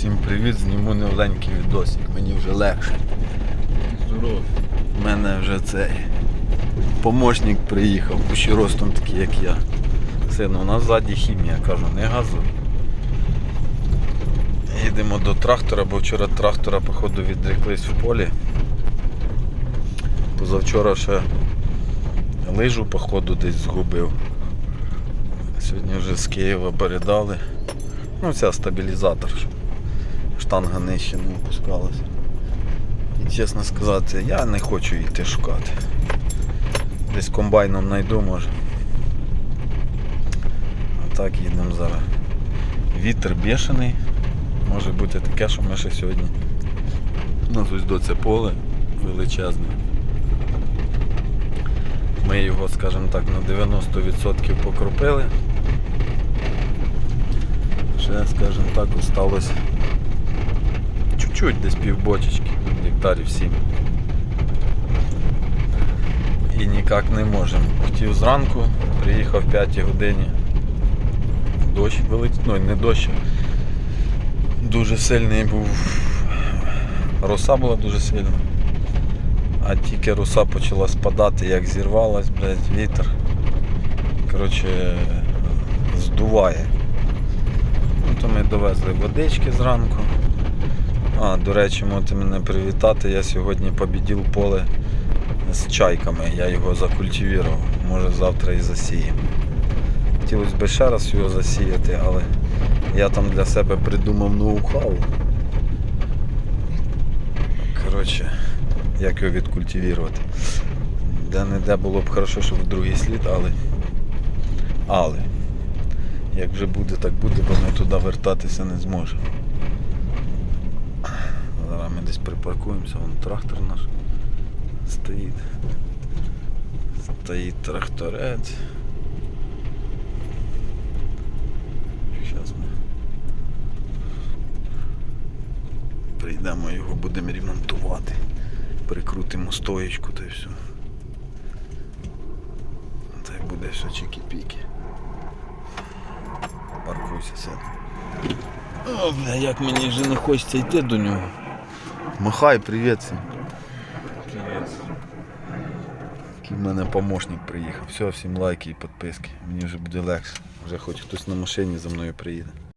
Всім привіт, зніму невеленький відосик, мені вже легше. Здорово. У мене вже цей помощник приїхав, пущі ростом такий, як я. Сину, у нас ззаді хімія, кажу, не газуй. Їдемо до трактора, бо вчора трактора, походу, відреклись в полі. Позавчора ще лижу, походу, десь згубив. Сьогодні вже з Києва передали. Ну, ця стабілізатор, щоб штанга нижче не опускалася. І чесно сказати, я не хочу йти шукати. Десь комбайном знайду може. А так їдемо зараз. Вітер бешений. Може бути таке, що ми ще сьогодні. У нас ось до це поле величезне. Ми його, скажімо так, на 90% покропили. Ще, скажімо так, осталось чуть-чуть десь півбочечки, гектарів 7. І ніяк не можемо. Хотів зранку, приїхав в 5 годині. Дощ великий, ну не дощ. Дуже сильний був. Роса була дуже сильна. А тільки роса почала спадати, як зірвалась, блядь, вітер. Коротше, здуває. Ну, то ми довезли водички зранку. А, до речі, можете мене привітати. Я сьогодні побідів поле з чайками. Я його закультивував. Може завтра і засіємо. Хотілося б ще раз його засіяти, але я там для себе придумав ноу-хау. Коротше, як його відкультивувати. Де-не-де було б хорошо, щоб в другий слід, але. Але. Як вже буде, так буде, бо ми туди вертатися не зможемо. Десь припаркуємося, вон трактор наш стоїть. Стоїть тракторець. Зараз ми прийдемо його, будемо ремонтувати. Прикрутимо стоєчку та й все. Та й буде все чики-піки. Паркуйся, син. О, бля, як мені вже не хочеться йти до нього. Махай, привіт. всім. Привіт. В мене помощник приїхав. Все, всім лайки і підписки. Мені вже буде легше. Вже хоч хтось на машині за мною приїде.